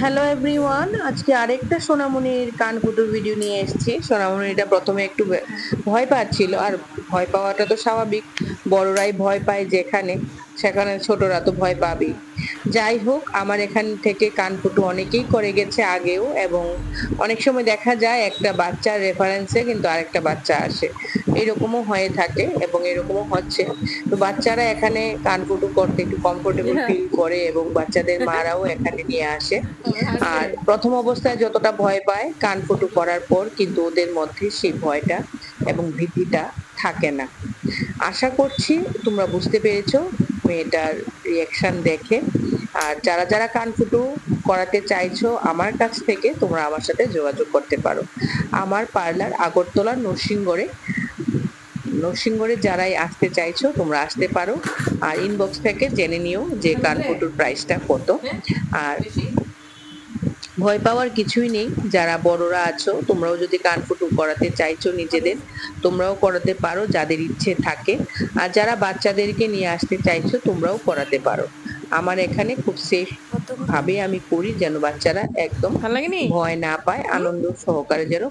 Hello everyone আজকে আরেকটা সোনামণির কানকুটুর video নিয়ে এসেছি। সোনামণিটা প্রথমে একটু ভয় পাচ্ছিল, আর ভয় পাওয়াটা তো স্বাভাবিক। বড়রাই ভয় পায় যেখানে। সেখানে ছোটরা তো ভয় পাবেই। যাই হোক আমার এখান থেকে কানকুটু অনেকেই করে গেছে আগেও এবং অনেক সময় দেখা যায় একটা বাচ্চার রেফারেন্সে কিন্তু আরেকটা বাচ্চা আসে। এরকমও হয়ে থাকে এবং এরকমও হচ্ছে। তো বাচ্চারা এখানে কানকুটু করতে একটু কমফোর্টেবল ফিল করে এবং বাচ্চাদের মারাও এখানে নিয়ে আসে। আর প্রথম অবস্থায় যতটা ভয় পায় কান ফুটু করার পর কিন্তু ওদের মধ্যে সেই ভয়টা এবং ভীতিটা থাকে না। আশা করছি তোমরা বুঝতে পেরেছ। মেয়েটার রিয়াকশন দেখে। আর যারা যারা কানফুটু করাতে চাইছো, আমার কাছ থেকে তোমরা আমার সাথে যোগাযোগ করতে পারো। আমার পার্লার আগরতলা নরসিংগড়ে নরসিংগড়ে যারাই আসতে চাইছো, তোমরা আসতে পারো। আর ইনবক্স থেকে জেনে নিও যে কানফুটুর প্রাইসটা কত। আর ভয় পাওয়ার কিছুই নেই। যারা বড়রা আছো তোমরাও যদি কানফুটু করাতে চাইছো নিজেদের তোমরাও করাতে পারো যাদের ইচ্ছে থাকে। আর যারা বাচ্চাদেরকে নিয়ে আসতে চাইছো তোমরাও করাতে পারো। আমার এখানে খুব সেফ ভাবে আমি করি যেন বাচ্চারা একদম ভয় না পায় আনন্দ সহকারে যেন